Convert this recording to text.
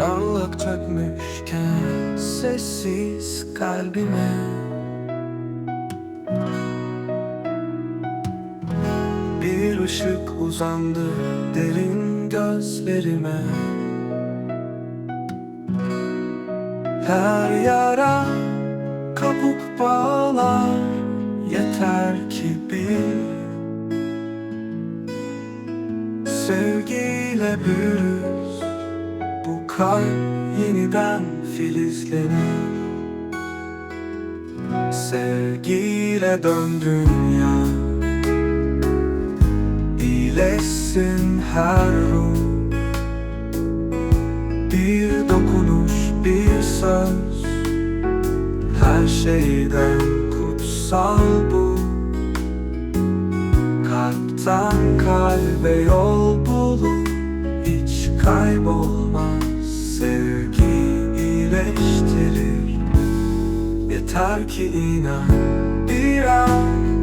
Karanlık çökmüşken Sessiz kalbime. Bir ışık uzandı derin gözlerime. Her yara kabuk bağlar Yeter ki bir Sevgiyle büyürüz Kalp yeniden filizlenir. Sevgiyle dön dünya. İyileşsin her ruh. Bir dokunuş, bir söz. Her şeyden kutsal bu. Kalpten kalbe yol bulur Hiç kaybolmaz Sevgi iyileştirir Yeter ki inan Bir an, bir an